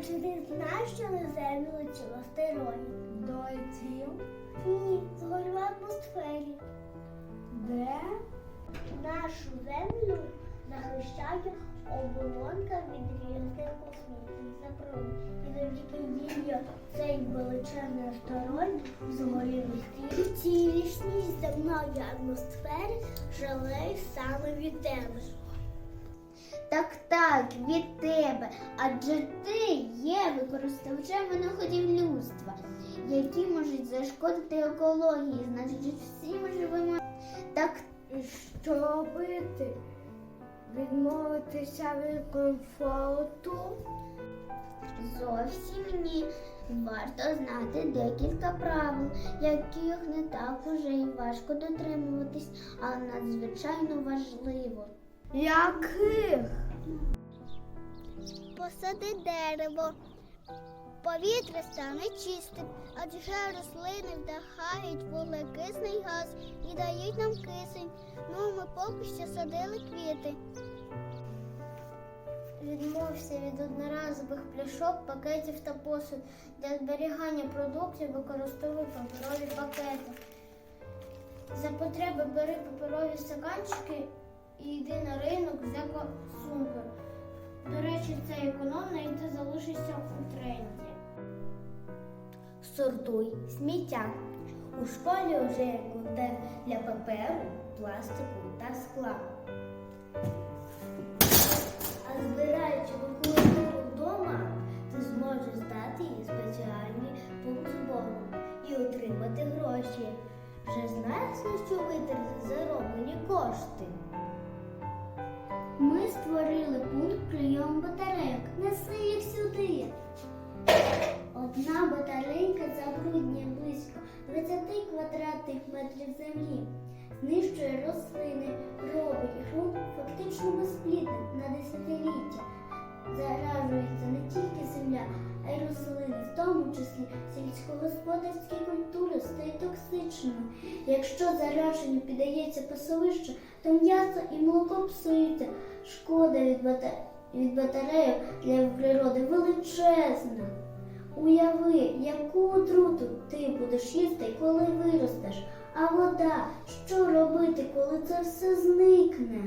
А чи ти знаєш, що на землю летів астероїд? Долетів? Ні, згорів в атмосфері. Де? Нашу землю захищає оболонка від різних космічних запрудів. І завдяки її цей величезний астероїд згорів усі. Цілісність земної атмосфери жалеє саме від тебе. Так, так, від тебе. Адже ти є використовувачем винаходів людства, які можуть зашкодити екології, значить всім живим. Так, що робити? Відмовитися від комфорту? зовсім ні. Варто знати декілька правил, яких не так уже і важко дотримуватись, але надзвичайно важливо. Яких? Посади дерево. Повітря стане чистим, адже рослини вдихають вуглекисний газ і дають нам кисень. Ну, ми поки що садили квіти. Відмовся від одноразових пляшок, пакетів та посуд. Для зберігання продуктів використовуй паперові пакети. За потреби бери паперові стаканчики і йди на ринок з еко-сумкою. До речі, це економно і ти залишишся у тренді. Сортуй сміття. У школі вже є контент для паперу, пластику та скла. А збираючи макулатуру вдома, ти зможеш здати її спеціальний пункт збору і отримати гроші. Вже знаєш, на що витратити зароблені кошти? Ми створили пункт прийому батарейок. Неси їх сюди. Одна батарейка забруднює близько 20 квадратних метрів землі, знищує рослини, робить ґрунт фактично безплідним на десятиліття. Заражується не тільки земля, а й рослини, в тому числі сільськогосподарські культури стають токсичними. Якщо зараженню піддається пасовище, то м'ясо і молоко псуються. Шкода від, бата... від батарейок для природи величезна. Уяви, яку отруту ти будеш їсти, коли виростеш. А вода, що робити, коли це все зникне?